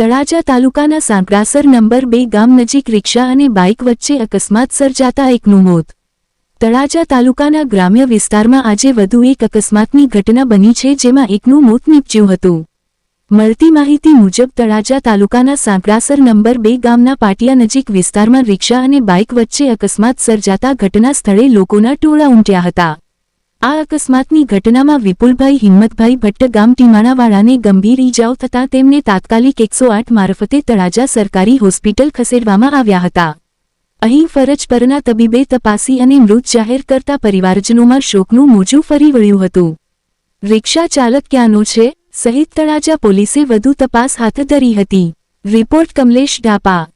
તળાજા તાલુકાના સાંકરાસર નંબર બે ગામ નજીક રિક્ષા અને બાઇક વચ્ચે અકસ્માત સર્જાતા એકનું મોત. તળાજા તાલુકાના ગ્રામ્ય વિસ્તારમાં આજે વધુ એક અકસ્માતની ઘટના બની છે જેમાં એકનું મોત નીપજ્યું હતું. મળતી માહિતી મુજબ તળાજા તાલુકાના સાંકડાસર નંબર બે ગામના પાટિયા નજીક વિસ્તારમાં રિક્ષા અને બાઇક વચ્ચે અકસ્માત સર્જાતા ઘટના સ્થળે લોકોના ટોળા ઉમટ્યા હતા. આ અકસ્માતની ઘટનામાં વિપુલભાઈ, હિંમતભાઈ ભટ્ટ ગામ ટીમાણાવાળાને ગંભીર ઈજાઓ થતાં તેમને તાત્કાલિક એકસો આઠ મારફતે તળાજા સરકારી હોસ્પિટલ ખસેડવામાં આવ્યા હતા. અહીં ફરજ પરના તબીબે તપાસી અને મૃત જાહેર કરતા પરિવારજનોમાં શોકનું મોજું ફરી વળ્યું હતું. રિક્ષા ચાલક ક્યાંનો છે? સહિત તળાજા પોલીસે વધુ તપાસ હાથ ધરી હતી. રિપોર્ટ કમલેશ ડાપા